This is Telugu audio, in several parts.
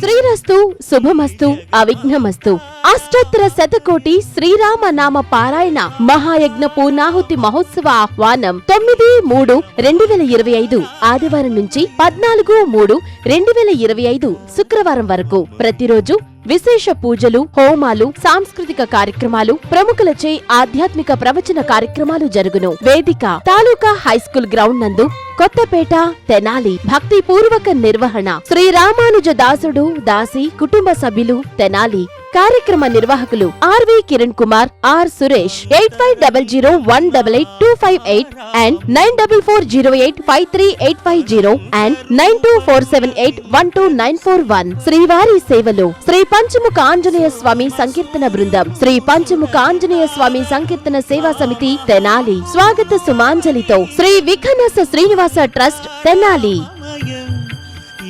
శ్రీరస్తు శుభమస్తు అవిఘ్నమస్తు అష్టోత్తర శతకోటి శ్రీరామ నామ పారాయణ మహాయజ్ఞ పూర్ణాహుతి మహోత్సవ ఆహ్వానం తొమ్మిది మూడు రెండు వేల ఇరవై ఐదు ఆదివారం నుంచి పద్నాలుగు మూడు రెండు వేల ఇరవై ఐదు శుక్రవారం వరకు. ప్రతిరోజు విశేష పూజలు హోమాలు సాంస్కృతిక కార్యక్రమాలు ప్రముఖులచే ఆధ్యాత్మిక ప్రవచన కార్యక్రమాలు జరుగును. వేదిక తాలూకా హైస్కూల్ గ్రౌండ్ నందు కొత్తపేట తెనాలి భక్తి పూర్వక నిర్వహణ. శ్రీ రామానుజ దాసుడు దాసి కుటుంబ సభ్యులు తెనాలి. కార్యక్రమ నిర్వాహకులు RV Kiran Kumar R Suresh. Eight five double zero one double eight two five eight and nine double four zero eight five three eight five zero and nine two four seven eight one two nine four one. శ్రీవారి సేవలు. శ్రీ పంచముఖ ఆంజనేయ స్వామి సంకీర్తన బృందం. శ్రీ పంచముఖ ఆంజనేయ స్వామి సంకీర్తన సేవా సమితి తెనాలి. స్వాగత సుమాంజలితో శ్రీ విఘనస శ్రీనివాస ట్రస్ట్ తెనాలి.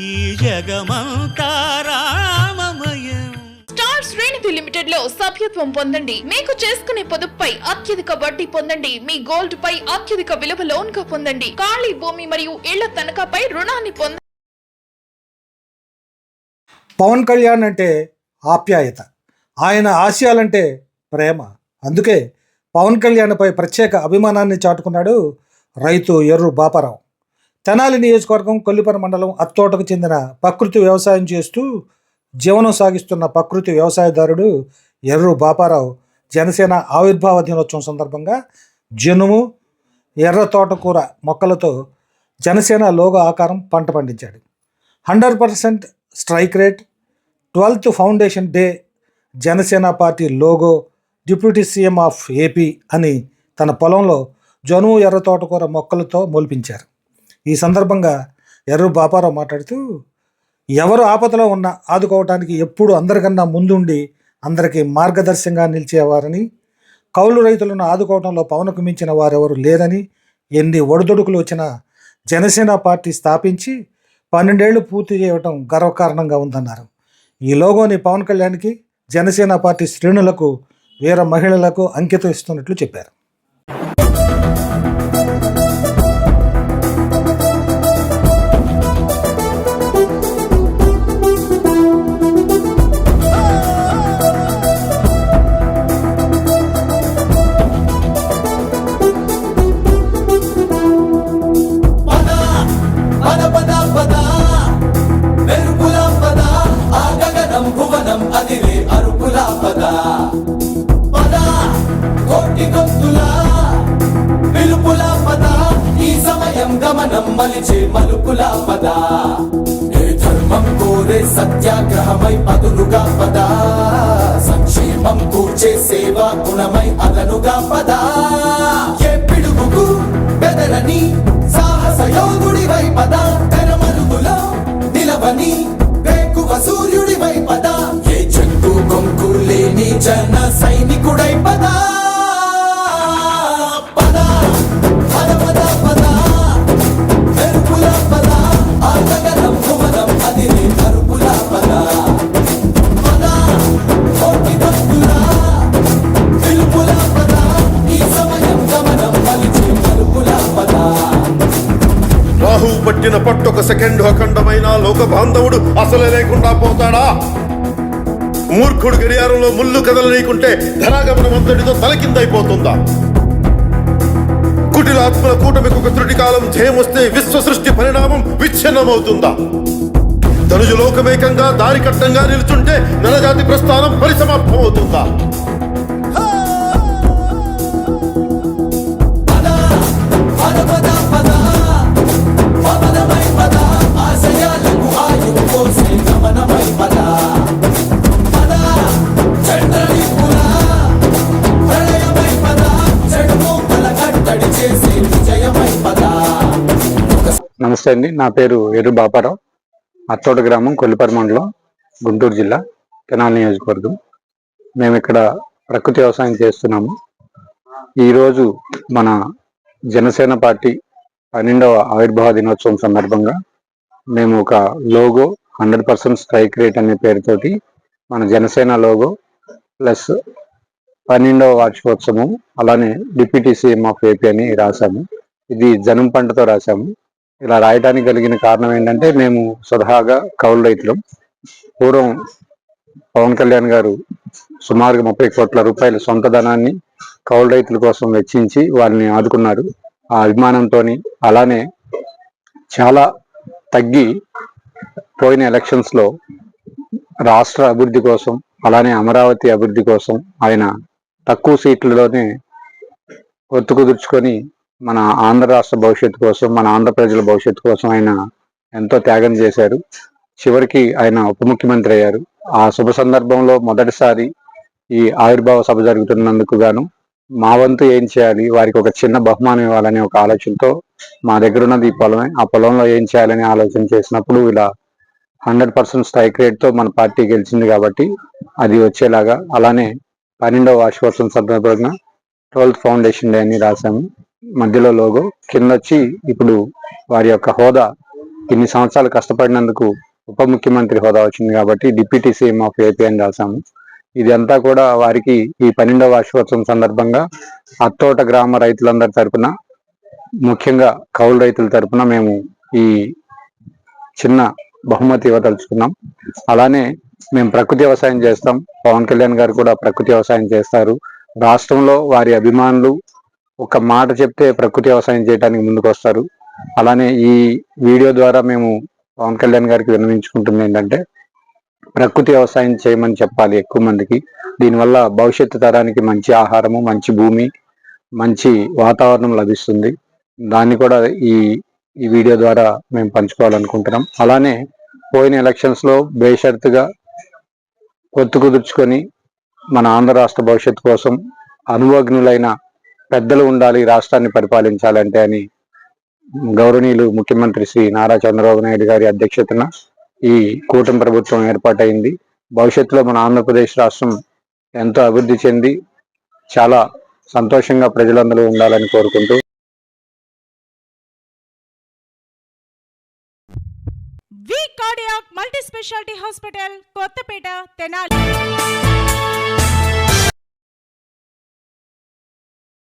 ఈ జగమంతారా స్టార్ లిమిటెడ్లో సభ్యత్వం పొందండి. మీకు చేసుకునే పొదుపుపై అత్యధిక వడ్డీ పొందండి. మీ గోల్డ్ పై అత్యధిక విలువ లోన్గా పొందండి. ఖాళీ భూమి మరియు ఇళ్ళ తనఖాపై రుణాన్ని పొంద పవన్ కళ్యాణ్ అంటే ఆప్యాయత. ఆయన ఆశయాలంటే ప్రేమ. అందుకే పవన్ కళ్యాణ్పై ప్రత్యేక అభిమానాన్ని చాటుకున్నాడు రైతు ఎర్రు బాపారావు. తెనాలి నియోజకవర్గం కొల్లిపర మండలం అత్తోటకు చెందిన ప్రకృతి వ్యవసాయం చేస్తూ జీవనం సాగిస్తున్న ప్రకృతి వ్యవసాయదారుడు ఎర్రు బాపారావు జనసేన ఆవిర్భావ దినోత్సవం సందర్భంగా జనుము ఎర్ర తోటకూర మొక్కలతో జనసేన లోగో ఆకారం పంట పండించాడు. Hundred percent strike rate twelfth foundation day Janasena party logo deputy CM of AP అని తన పొలంలో జనుము ఎర్ర తోటకూర మొక్కలతో మొలిపించారు. ఈ సందర్భంగా ఎర్రు బాపారావు మాట్లాడుతూ ఎవరు ఆపదలో ఉన్నా ఆదుకోవటానికి ఎప్పుడు అందరికన్నా ముందుండి అందరికీ మార్గదర్శంగా నిలిచేవారని కౌలు రైతులను ఆదుకోవడంలో పవన్కు మించిన వారెవరు లేరని ఎన్ని ఒడిదొడుకులు వచ్చినా జనసేన పార్టీ స్థాపించి పన్నెండేళ్ళు పూర్తి చేయడం గర్వకారణంగా ఉందన్నారు. ఈ లోగోని పవన్ కళ్యాణ్కి జనసేన పార్టీ శ్రేణులకు వీర మహిళలకు అంకితం ఇస్తున్నట్లు చెప్పారు. కోటి గొంతుల పిలుపుల పద ఈ సమయం గమనం మలిచే మలుపుల పద. ఏ ధర్మం కోరే సత్యాగ్రహమై పదులుగా పద. సంక్షేమం కూర్చే సేవా గుణమై అదనుగా పద. ఏ పిడుగుకు బెదరని పట్టిన పట్టొక సెకండ్ అఖండమైన లోక బాంధవుడు అసలే లేకుండా పోతాడా? మూర్ఖుడు గడియారంలో ముళ్ళు కదలనీకుంటే ధనాగమనం అంతటితో తలకిందైపోతుందా కుటిలాత్మల కూటమికి ఒక త్రుటి కాలం జయమొస్తే విశ్వ సృష్టి పరిణామం విచ్ఛిన్నమవుతుందా? తనుజు లోకమేకంగా దారికట్టంగా నిలుచుంటే నలజాతి ప్రస్థానం పరిసమాప్తమవుతుందా? నమస్తే అండి. నా పేరు ఎరు బాపారావు. అత్తోట గ్రామం కొల్లిపర మండలం గుంటూరు జిల్లా కెనాల్ నియోజకవర్గం. మేము ఇక్కడ ప్రకృతి వ్యవసాయం చేస్తున్నాము. ఈరోజు మన జనసేన పార్టీ పన్నెండవ ఆవిర్భావ దినోత్సవం సందర్భంగా మేము ఒక logo hundred percent strike rate అనే పేరుతోటి మన జనసేన లోగో ప్లస్ పన్నెండవ వార్షికోత్సవం అలానే డిప్యూటీ సీఎం ఆఫ్ ఏపీ అని రాశాము. ఇది జనం పంటతో రాశాము. ఇలా రాయడానికి కలిగిన కారణం ఏంటంటే మేము స్వతహాగా కౌలు రైతులం. పూర్వం పవన్ కళ్యాణ్ గారు సుమారుగా ముప్పై కోట్ల రూపాయల సొంత ధనాన్ని కౌలు రైతుల కోసం వెచ్చించి వారిని ఆదుకున్నారు. ఆ అభిమానంతో అలానే చాలా తగ్గి పోయిన ఎలక్షన్స్లో రాష్ట్ర అభివృద్ధి కోసం అలానే అమరావతి అభివృద్ధి కోసం ఆయన తక్కువ సీట్లలోనే ఒత్తు కుదుర్చుకొని మన ఆంధ్ర రాష్ట్ర భవిష్యత్తు కోసం మన ఆంధ్ర ప్రజల భవిష్యత్తు కోసం ఆయన ఎంతో త్యాగం చేశారు. చివరికి ఆయన ఉప ముఖ్యమంత్రి అయ్యారు. ఆ శుభ సందర్భంలో మొదటిసారి ఈ ఆవిర్భావ సభ జరుగుతున్నందుకు గాను మా వంతు ఏం చేయాలి? వారికి ఒక చిన్న బహుమానం ఇవ్వాలనే ఒక ఆలోచనతో మా దగ్గర ఉన్నది ఈ పొలమే ఆ పొలంలో ఏం చేయాలని ఆలోచన చేసినప్పుడు ఇలా హండ్రెడ్ పర్సెంట్ స్ట్రైక్ రేట్తో మన పార్టీ గెలిచింది కాబట్టి అది వచ్చేలాగా అలానే పన్నెండవ వార్షికోత్సవం సందర్భంగా ట్వెల్త్ ఫౌండేషన్ డే అని రాశాము. మధ్యలో లోగో కింద వచ్చి ఇప్పుడు వారి యొక్క హోదా ఇన్ని సంవత్సరాలు కష్టపడినందుకు ఉప ముఖ్యమంత్రి హోదా వచ్చింది కాబట్టి డిప్యూటీ సీఎం ఆఫ్ ఏపీ అని రాశాము. ఇదంతా కూడా వారికి ఈ పన్నెండవ వార్షికోత్సవం సందర్భంగా అత్తోట గ్రామ రైతులందరి తరపున ముఖ్యంగా కౌలు రైతుల తరపున మేము ఈ చిన్న బహుమతి ఇవ్వదలుచుకున్నాం. అలానే మేము ప్రకృతి వ్యవసాయం చేస్తాం. పవన్ కళ్యాణ్ గారు కూడా ప్రకృతి వ్యవసాయం చేస్తారు. రాష్ట్రంలో వారి అభిమానులు ఒక మాట చెప్తే ప్రకృతి వ్యవసాయం చేయడానికి ముందుకు వస్తారు అలానే ఈ వీడియో ద్వారా మేము పవన్ కళ్యాణ్ గారికి విన్నవించుకుంటుంది ఏంటంటే ప్రకృతి వ్యవసాయం చేయమని చెప్పాలి ఎక్కువ మందికి. దీనివల్ల భవిష్యత్తు తరానికి మంచి ఆహారము మంచి భూమి మంచి వాతావరణం లభిస్తుంది. దాన్ని కూడా ఈ ఈ వీడియో ద్వారా మేము పంచుకోవాలనుకుంటున్నాం. అలానే పోయిన ఎలక్షన్స్లో బేషరతుగా పొత్తు కుదుర్చుకొని మన ఆంధ్ర రాష్ట్ర భవిష్యత్తు కోసం అనుభవజ్ఞులైన పెద్దలు ఉండాలి రాష్ట్రాన్ని పరిపాలించాలంటే అని గౌరవనీయులు ముఖ్యమంత్రి శ్రీ నారా చంద్రబాబు నాయుడు గారి అధ్యక్షతన ఈ కూటమి ప్రభుత్వం ఏర్పాటైంది. భవిష్యత్తులో మన ఆంధ్రప్రదేశ్ రాష్ట్రం ఎంతో అభివృద్ధి చెంది చాలా సంతోషంగా ప్రజలందరూ ఉండాలని కోరుకుంటూ V cardiac multi speciality hospital Kothapeta Tenali.